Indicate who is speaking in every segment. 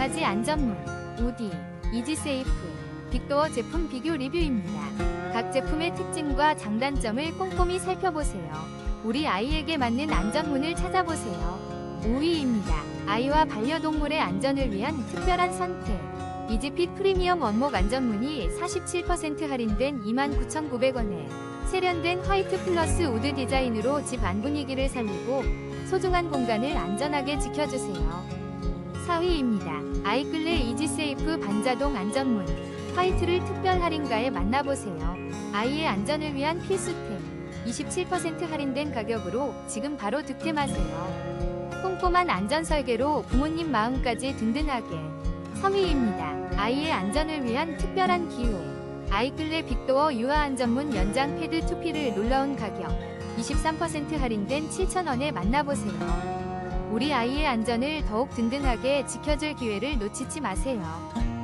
Speaker 1: 강아지 안전문, 우디, 이지세이프, 빅도어 제품 비교 리뷰입니다. 각 제품의 특징과 장단점을 꼼꼼히 살펴보세요. 우리 아이에게 맞는 안전문을 찾아보세요. 5위입니다. 아이와 반려동물의 안전을 위한 특별한 선택. 이지핏 프리미엄 원목 안전문이 47% 할인된 29,900원에 세련된 화이트 플러스 우드 디자인으로 집 안 분위기를 살리고 소중한 공간을 안전하게 지켜주세요. 4위입니다. 아이클레 이지세이프 반자동 안전문 화이트를 특별 할인가에 만나보세요. 아이의 안전을 위한 필수템 27% 할인된 가격으로 지금 바로 득템하세요. 꼼꼼한 안전 설계로 부모님 마음까지 든든하게 3위입니다. 아이의 안전을 위한 특별한 기호 아이클레 빅도어 유아 안전문 연장 패드 2P를 놀라운 가격 23% 할인된 7,000원에 만나보세요. 우리 아이의 안전을 더욱 든든하게 지켜줄 기회를 놓치지 마세요.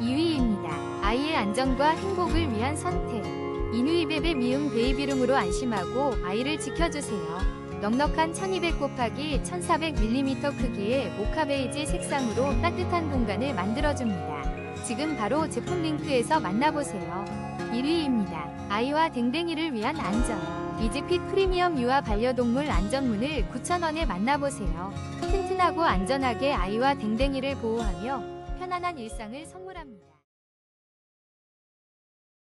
Speaker 1: 2위입니다. 아이의 안전과 행복을 위한 선택. 이누이베베 미음 베이비룸으로 안심하고 아이를 지켜주세요. 넉넉한 1200 곱하기 1400mm 크기의 모카 베이지 색상으로 따뜻한 공간을 만들어줍니다. 지금 바로 제품 링크에서 만나보세요. 1위입니다. 아이와 댕댕이를 위한 안전. 이지핏 프리미엄 유아 반려동물 안전문을 9,000원에 만나보세요. 튼튼하고 안전하게 아이와 댕댕이를 보호하며 편안한 일상을 선물합니다.